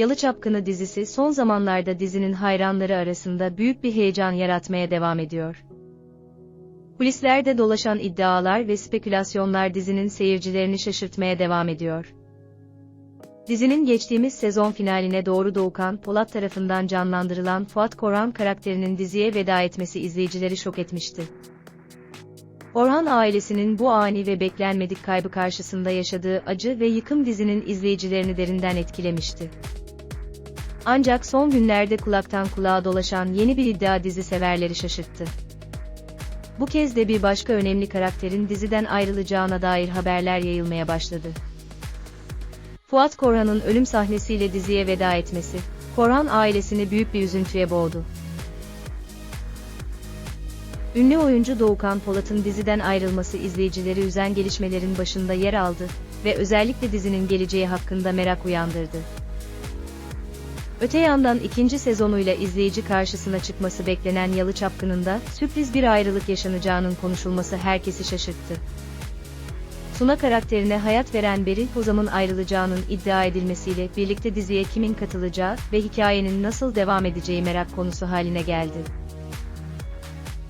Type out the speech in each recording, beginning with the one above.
Yalı Çapkını dizisi son zamanlarda dizinin hayranları arasında büyük bir heyecan yaratmaya devam ediyor. Kulislerde dolaşan iddialar ve spekülasyonlar dizinin seyircilerini şaşırtmaya devam ediyor. Dizinin geçtiğimiz sezon finaline doğru Doğukan Polat tarafından canlandırılan Fuat Koran karakterinin diziye veda etmesi izleyicileri şok etmişti. Orhan ailesinin bu ani ve beklenmedik kaybı karşısında yaşadığı acı ve yıkım dizinin izleyicilerini derinden etkilemişti. Ancak son günlerde kulaktan kulağa dolaşan yeni bir iddia dizi severleri şaşırttı. Bu kez de bir başka önemli karakterin diziden ayrılacağına dair haberler yayılmaya başladı. Fuat Korhan'ın ölüm sahnesiyle diziye veda etmesi, Korhan ailesini büyük bir üzüntüye boğdu. Ünlü oyuncu Doğukan Polat'ın diziden ayrılması izleyicileri üzen gelişmelerin başında yer aldı ve özellikle dizinin geleceği hakkında merak uyandırdı. Öte yandan ikinci sezonuyla izleyici karşısına çıkması beklenen Yalı Çapkını'nda sürpriz bir ayrılık yaşanacağının konuşulması herkesi şaşırttı. Suna karakterine hayat veren Beril Hozam'ın ayrılacağının iddia edilmesiyle birlikte diziye kimin katılacağı ve hikayenin nasıl devam edeceği merak konusu haline geldi.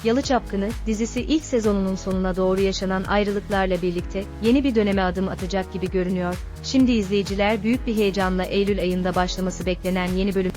Yalı Çapkını, dizisi ilk sezonunun sonuna doğru yaşanan ayrılıklarla birlikte yeni bir döneme adım atacak gibi görünüyor. Şimdi izleyiciler büyük bir heyecanla Eylül ayında başlaması beklenen yeni bölüm